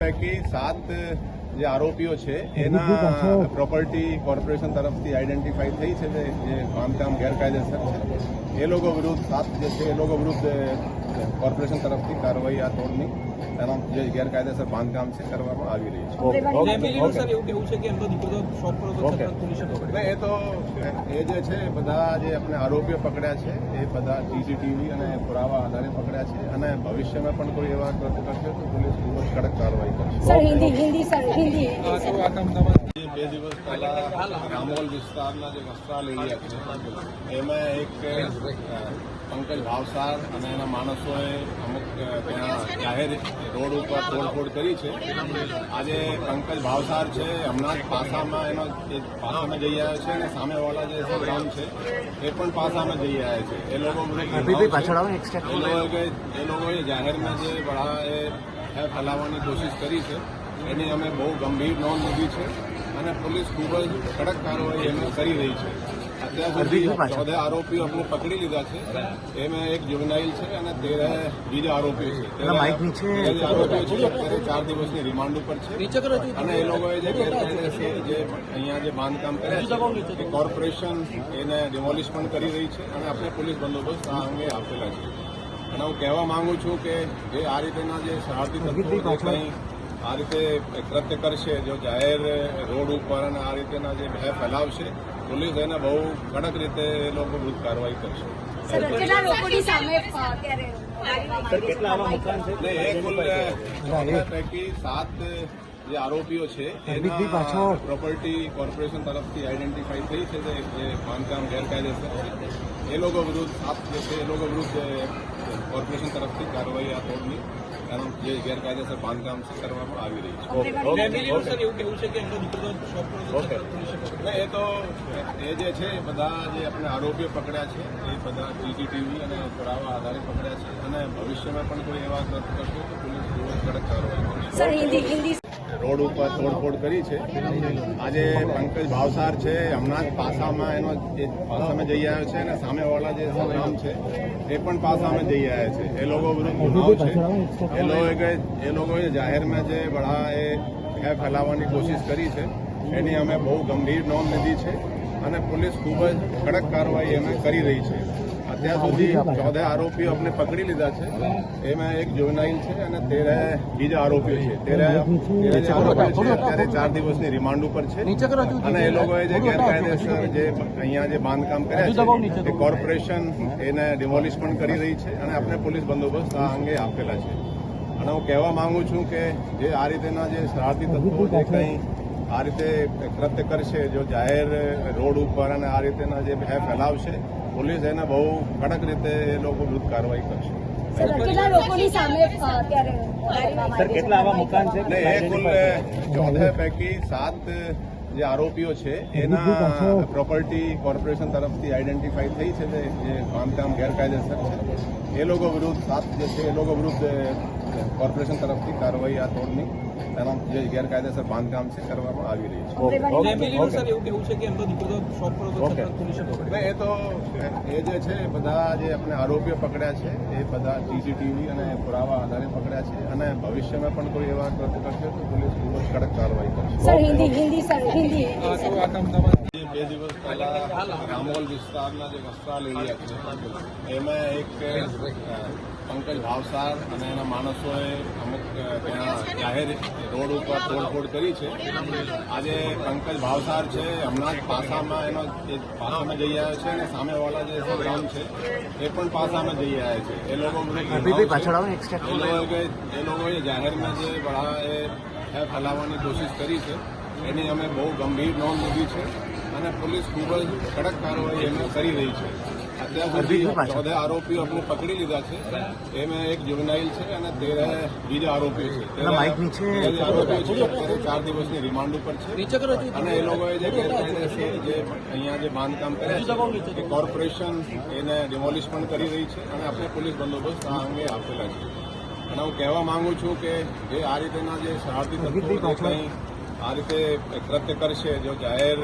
પૈકી સાત જે આરોપીઓ છે એના પ્રોપર્ટી કોર્પોરેશન તરફથી આઈડેન્ટિફાઈ થઈ છે જે જે બાંધકામ ગેરકાયદેસર છે. એ લોકો વિરુદ્ધ સાત જે છે એ લોકો વિરુદ્ધ કોર્પોરેશન તરફથી કાર્યવાહી આ તોડની એમાં જે ગેરકાયદેસર બાંધકામ છે કરવામાં આવી રહી છે. એ તો એ જે છે બધા જે આપણે આરોપીઓ પકડ્યા છે એ બધા સીસીટીવી અને પુરાવા આધારે પકડ્યા છે અને ભવિષ્યમાં પણ કોઈ એવા કૃત્ય કરશે તો પોલીસ ખૂબ જ કડક કાર્યવાહી કરશે. Sir Hindi Hindi sir Hindi. આ તો આખા અમદાવાદ જે બે દિવસ પહેલા રામોલ વિસ્તારના જે વસ્ત્રાલ એરિયા છે એમાં એક પંકજ ભાવસાર અને એના માણસોએ અમુક ત્યાં જાહેર રોડ ઉપર તોડફોડ કરી છે. આજે પંકજ ભાવસાર છે હમણાં જ પાસામાં એનો એ પાસામાં જઈ આવ્યા છે અને સામેવાળા જે ગામ છે એ પણ પાસામાં જઈ આવ્યા છે. એ લોકો એ લોકોએ એ લોકોએ જાહેરમાં જે બળા એ ફેલાવવાની કોશિશ કરી છે એની અમે બહુ ગંભીર નોંધ લીધી છે અને પોલીસ ખૂબ જ કડક કાર્યવાહી એમાં કરી રહી છે. અત્યાર સુધી ચૌદ આરોપીઓ આપણે પકડી લીધા છે. એમાં એક જુવનાઇલ છે અને તેર બીજા આરોપીઓ છે. આરોપીઓ છે અત્યારે ચાર દિવસની રિમાન્ડ ઉપર છે. અને એ લોકોએ જે જે અહીંયા જે બાંધકામ કરે છે એ કોર્પોરેશન એને ડિમોલિશ પણ કરી રહી છે અને આપણે પોલીસ બંદોબસ્ત આ અંગે આપેલા છે. અને હું કહેવા માંગુ છું કે જે આ રીતેના જે શરારતી તત્વો કંઈ આ રીતે કૃત્ય કરશે જો જાહેર રોડ ઉપર અને આ રીતેના જે ભય ફેલાવશે પોલીસ એને બહુ કડક રીતે એ લોકો વિરુદ્ધ કાર્યવાહી કરશે. પૈકી સાત જે આરોપીઓ છે એના પ્રોપર્ટી કોર્પોરેશન તરફથી આઈડેન્ટિફાઈ થઈ છે જે બાંધકામ ગેરકાયદેસર છે. એ લોકો વિરુદ્ધ સાત જે છે એ લોકો વિરુદ્ધ કોર્પોરેશન તરફથી કાર્યવાહી આ તોડની એનો જે ગેરકાયદેસર બાંધકામ છે કરવામાં આવી રહી છે. એ તો એ જે છે બધા જે આપણે આરોપીઓ પકડ્યા છે એ બધા સીસીટીવી અને પુરાવા આધારે પકડ્યા છે. અને ભવિષ્યમાં પણ કોઈ એવા કરશે તો પોલીસ ખૂબ કડક કાર્યવાહી કરશે. સર હિન્દી હિન્દી રોડ ઉપર તોડફોડ કરી છે. આજે પંકજ ભાવસાર છે, હમણાં જ પાસામાં એનો જે પાસામાં જઈ આવ્યો છે અને સામેવાળા જે સંગ્રામ છે, એ પણ પાસામાં જઈ આવ્યા છે. એ લોકો વિરુદ્ધ ગુનાઓ છે. એ લોકોએ એ લોકોએ જાહેરમાં જે બળા એ ફેલાવવાની કોશિશ કરી છે, એની અમે બહુ ગંભીર નોંધ લીધી છે અને પોલીસ ખૂબ જ કડક કાર્યવાહી અમે કરી રહી છે. અત્યાર સુધી ચૌદ આરોપીઓ અમને પકડી લીધા છે એમાં એક જુવનાઇલ છે અને તેરે બીજા આરોપીઓ છે. તેર જે આરોપીઓ છે અત્યારે ચાર દિવસની રિમાન્ડ ઉપર છે. અને એ લોકોએ જે ગેરકાયદેસર જે અહીંયા જે બાંધકામ કર્યા છે એ કોર્પોરેશન એને ડિમોલિશ પણ કરી રહી છે અને આપણે પોલીસ બંદોબસ્ત આ અંગે આપેલા છે. અને હું કહેવા માંગુ છું કે જે આ રીતેના જે શરારતી તત્વો જે કંઈ આ રીતે કૃત્ય કરશે જો જાહેર રોડ ઉપર અને આ રીતેના જે ભય ફેલાવશે પોલીસ એને બહુ કડક રીતે એ લોકો વિરુદ્ધ કાર્યવાહી કરશે. એ કુલ પૈકી સાત જે આરોપીઓ છે એના પ્રોપર્ટી કોર્પોરેશન તરફથી આઈડેન્ટિફાઈ થઈ છે જે જે બાંધકામ ગેરકાયદેસર છે. એ લોકો વિરુદ્ધ સાત જે છે એ લોકો વિરુદ્ધ કોર્પોરેશન તરફથી કાર્યવાહી આ તોડની એનો જે ગેરકાયદેસર બાંધકામ છે કરવામાં આવી રહી છે. ને એ તો એ જે છે એ બધા જે આપણે આરોપીઓ પકડ્યા છે એ બધા સીસીટીવી અને પુરાવા આધારે પકડ્યા છે અને ભવિષ્યમાં પણ કોઈ એવા કૃત્ય કરશે તો પોલીસ ખૂબ જ કડક કાર્યવાહી કરશે. બે દિવસ પહેલા રામોલ વિસ્તારના જે વસ્ત્રાલ એરિયા છે એમાં એક પંકજ ભાવસાર અને એના માણસોએ અમુક ત્યાં જાહેર રોડ ઉપર તોડફોડ કરી છે. આજે પંકજ ભાવસાર છે હમણાં જ પાસામાં એનો એ પાસામાં જઈ આવ્યો છે અને સામેવાળા જે સંગ્રામ છે એ પણ પાસામાં જઈ આવ્યા છે. એ લોકો પાછળ એ લોકોએ જાહેરમાં જે બળા એ ફેલાવવાની કોશિશ કરી છે એની અમે બહુ ગંભીર નોંધ લીધી છે. અને પોલીસ ખૂબ જ કડક કાર્યવાહી એમાં કરી રહી છે. અત્યાર સુધી ચૌદ આરોપીઓ આપણે પકડી લીધા છે. એમાં એક જુવનાઇલ છે અને તેર બીજા આરોપીઓ છે. તેર તેર આરોપીઓ છે અત્યારે ચાર દિવસની રિમાન્ડ ઉપર છે. અને એ લોકોએ જે ગેરકાયદેસર જે અહીંયા જે બાંધકામ કર્યા છે એ કોર્પોરેશન એને ડિમોલિશ પણ કરી રહી છે અને આપણે પોલીસ બંદોબસ્ત આ અંગે આપેલા છે. અને હું કહેવા માંગુ છું કે જે આ રીતેના જે શરારતી તત્વો કંઈ આ રીતે કૃત્ય કરશે જો જાહેર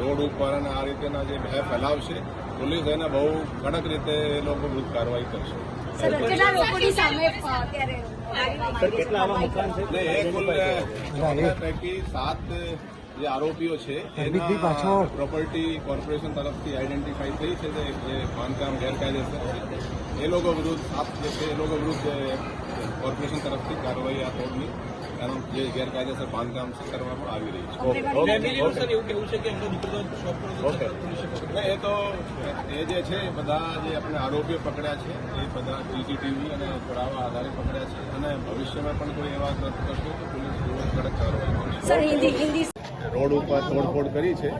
રોડ ઉપર અને આ રીતેના જે ભય ફેલાવશે પોલીસ એને બહુ કડક રીતે એ લોકો વિરુદ્ધ કાર્યવાહી કરશે. સર કેટલા લોકોની સામે અ, અત્યારે કાર્યવાહી કેટલા આવા મકાન છે? એ કુલ પૈકી સાત જે આરોપીઓ છે એના પ્રોપર્ટી કોર્પોરેશન તરફથી આઈડેન્ટિફાઈ થઈ છે જે બાંધકામ ગેરકાયદેસર છે. એ લોકો વિરુદ્ધ આપ જે છે એ લોકો વિરુદ્ધ કોર્પોરેશન તરફથી કાર્યવાહી આ તોડની કારણ જે ગેરકાયદેસર બાંધકામ છે કરવામાં આવી રહી છે. એ તો એ જે છે બધા જે આપણે આરોપીઓ પકડ્યા છે એ બધા સીસીટીવી અને પુરાવા આધારે પકડ્યા છે. અને ભવિષ્યમાં પણ કોઈ એવા કરશે તો પોલીસ કડક કાર્યવાહી કરશે. સર હિન્દી હિન્દી રોડ ઉપર તોડફોડ કરી છે.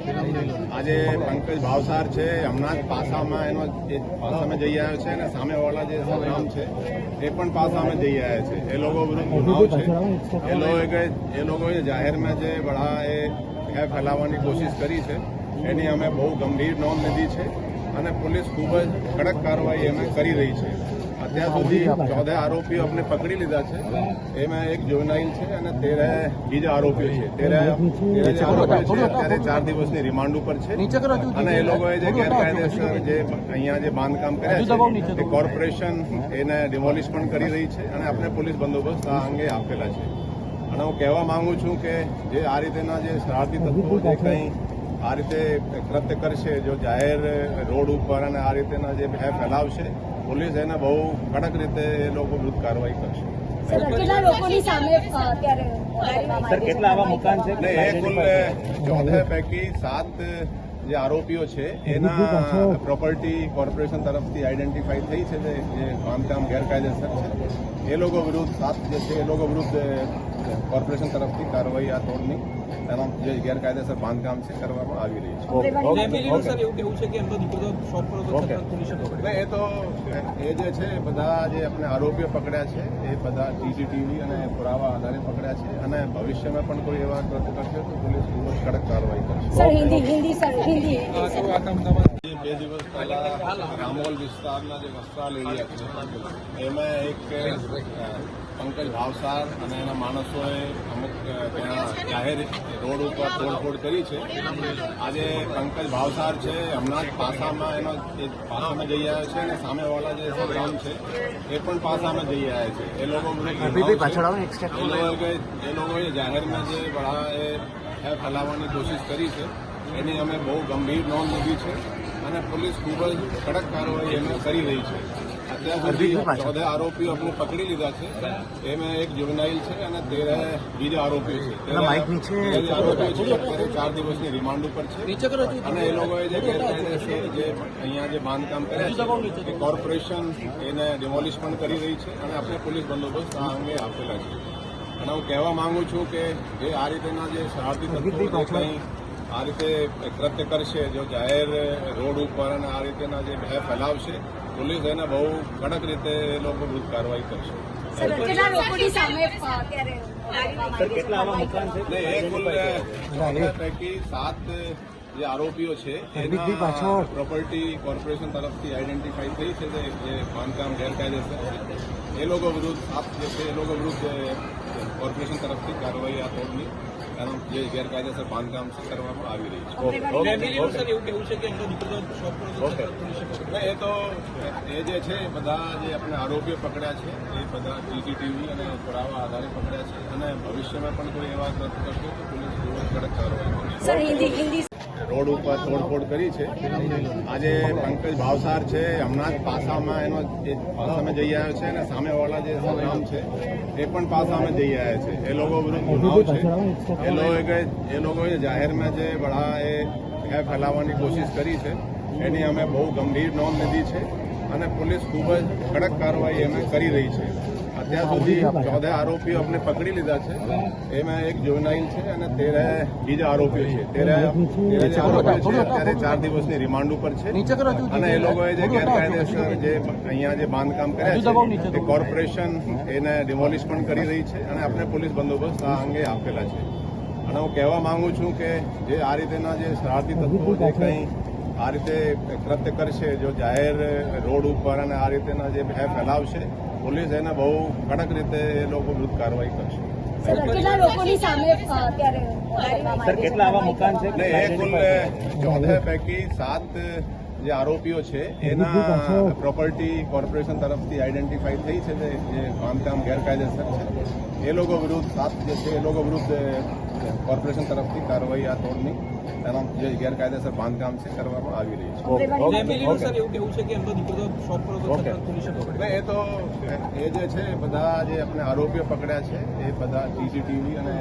આજે પંકજ ભાવસાર છે, હમણાં જ પાસામાં એનો એ પાસામાં જઈ આવ્યો છે અને સામેવાળા જે નામ છે, એ પણ પાસામાં જઈ આવ્યા છે. એ લોકો બધું ગુનાઓ છે. એ લોકોએ એ લોકોએ જાહેરમાં જે બળા એ ફેલાવવાની કોશિશ કરી છે, એની અમે બહુ ગંભીર નોંધ લીધી છે અને પોલીસ ખૂબ જ કડક કાર્યવાહી અમે કરી રહી છે. અત્યાર સુધી ચૌદે આરોપીઓ અમને પકડી લીધા છે. એમાં એક જોનાઇલ છે અને તેરે બીજા આરોપીઓ છે. તેરે તેર આરોપીઓ છે અત્યારે ચાર દિવસની રિમાન્ડ ઉપર છે. અને એ લોકોએ જે ગેરકાયદેસર જે અહીંયા જે બાંધકામ કર્યા છે તે કોર્પોરેશન એને ડિમોલિશ પણ કરી રહી છે અને આપણે પોલીસ બંદોબસ્ત આ અંગે આપેલા છે. અને હું કહેવા માંગુ છું કે જે આ રીતેના જે શરારતી તત્વો જે કંઈ આ રીતે કૃત્ય કરશે જો જાહેર રોડ ઉપર અને આ રીતેના જે ભય ફેલાવશે પોલીસ એને બહુ કડક રીતે એ લોકો વિરુદ્ધ કાર્યવાહી કરશે. એ કુલ ચોદહ પૈકી સાત જે આરોપીઓ છે એના પ્રોપર્ટી કોર્પોરેશન તરફથી આઈડેન્ટિફાઈ થઈ છે જે બાંધકામ ગેરકાયદેસર છે. એ લોકો વિરુદ્ધ સાત જે છે એ લોકો વિરુદ્ધ કોર્પોરેશન તરફથી કાર્યવાહી આ તોડની એનો જે ગેરકાયદેસર બાંધકામ છે કરવામાં આવી રહી છે. ને એ તો એ જે છે બધા જે આપણે આરોપીઓ પકડ્યા છે એ બધા સીસીટીવી અને પુરાવા આધારે પકડ્યા છે અને ભવિષ્યમાં પણ કોઈ એવા કૃત્ય કરશે તો પોલીસ ખૂબ જ કડક કાર્યવાહી કરશે. Sir Hindi Hindi sir Hindi. આ તો આખા અમદાવાદ જે બે દિવસ પહેલા રામોલ વિસ્તારના જે વસ્ત્રાલ એરિયા છે એમાં એક પંકજ ભાવસાર અને એના માણસોએ અમુક ત્યાં જાહેર રોડ ઉપર તોડફોડ કરી છે. આજે પંકજ ભાવસાર છે હમણાં જ પાસામાં એનો એ પાસામાં જઈ આવ્યા છે અને સામેવાળા જે સંગ્રામ છે એ પણ પાસામાં જઈ આવ્યા છે. એ લોકો એ લોકોએ એ લોકોએ જાહેરમાં જે બળા એ ફેલાવવાની કોશિશ કરી છે એની અમે બહુ ગંભીર નોંધ લીધી છે અને પોલીસ ખૂબ જ કડક કાર્યવાહી એમાં કરી રહી છે. અત્યાર સુધી આરોપીઓ આપણે પકડી લીધા છે. એમાં એક જુગનાઇલ છે અને તેર બીજા આરોપીઓ છે. આરોપીઓ છે? અત્યારે ચાર દિવસની રિમાન્ડ ઉપર છે. અને એ લોકોએ જે જે અહીંયા જે બાંધકામ કરે છે એ કોર્પોરેશન એને ડિમોલિશ પણ કરી રહી છે અને આપણે પોલીસ બંદોબસ્ત આ અંગે આપેલા છે. અને હું કહેવા માંગુ છું કે જે આ રીતેના જે શરારતી તત્વો કંઈ આ રીતે કૃત્ય કરશે જો જાહેર રોડ ઉપર અને આ રીતેના જે ભય ફેલાવશે પોલીસ એને બહુ કડક રીતે એ લોકો વિરુદ્ધ કાર્યવાહી કરશે. પૈકી સાત જે આરોપીઓ છે એના પ્રોપર્ટી કોર્પોરેશન તરફથી આઈડેન્ટિફાઈ થઈ છે જે બાંધકામ ગેરકાયદેસર છે. એ લોકો વિરુદ્ધ સાત જે છે એ લોકો વિરુદ્ધ કોર્પોરેશન તરફથી કાર્યવાહી આ તોડની કારણ જે ગેરકાયદેસર બાંધકામ છે કરવામાં આવી રહી છે. એ તો એ જે છે બધા જે આપણે આરોપીઓ પકડ્યા છે એ બધા સીસીટીવી અને પુરાવા આધારે પકડ્યા છે. અને ભવિષ્યમાં પણ કોઈ એવા કરશે તો પોલીસ કડક કાર્યવાહી રોડ ઉપર તોડફોડ કરી છે. આજે પંકજ ભાવસાર છે, હમણાં જ પાસામાં એનો એ પાસામાં જઈ આવ્યો છે અને સામેવાળા જે સંગ્રામ છે, એ પણ પાસામાં જઈ આવ્યા છે. એ લોકો છે. એ લોકોએ એ લોકોએ જાહેરમાં જે બળા એ ફેલાવવાની કોશિશ કરી છે, એની અમે બહુ ગંભીર નોંધ લીધી છે અને પોલીસ ખૂબ જ કડક કાર્યવાહી અમે કરી રહી છે. અત્યાર સુધી ચૌદહ આરોપીઓ અમને પકડી લીધા છે. એમાં એક જોનાઇલ છે અને તેર બીજા આરોપીઓ છે. તેરે આરોપીઓ છે. અત્યારે ચાર દિવસની રિમાન્ડ ઉપર છે. અને એ લોકોએ જે ગેરકાયદેસર જે અહીંયા જે બાંધકામ કર્યા છે કોર્પોરેશન એને ડિમોલિશ પણ કરી રહી છે અને આપણે પોલીસ બંદોબસ્ત આ અંગે આપેલા છે. અને હું કહેવા માંગુ છું કે જે આ રીતેના જે શરારતી તત્વો જે કંઈ આ રીતે કૃત્ય કરશે જો જાહેર રોડ ઉપર અને આ રીતેના જે ભય ફેલાવશે પોલીસ એને બહુ કડક રીતે એ લોકો વિરુદ્ધ કાર્યવાહી કરશે. સર કેટલા લોકોની સામે અ, અત્યારે કાર્યવાહી સર કેટલા આવા મકાન છે? એ કુલ ચોદહ પૈકી સાત જે આરોપીઓ છે એના પ્રોપર્ટી કોર્પોરેશન તરફથી આઈડેન્ટિફાઈ થઈ છે તે જે બાંધકામ ગેરકાયદેસર છે. એ લોકો વિરુદ્ધ સાત જે છે એ લોકો વિરુદ્ધ કોર્પોરેશન તરફથી કાર્યવાહી આ તોડની એના જે ગેરકાયદેસર બાંધકામ છે કરવામાં આવી રહી છે. એ તો એ જે છે બધા જે આપણે આરોપીઓ પકડ્યા છે એ બધા સીસીટીવી અને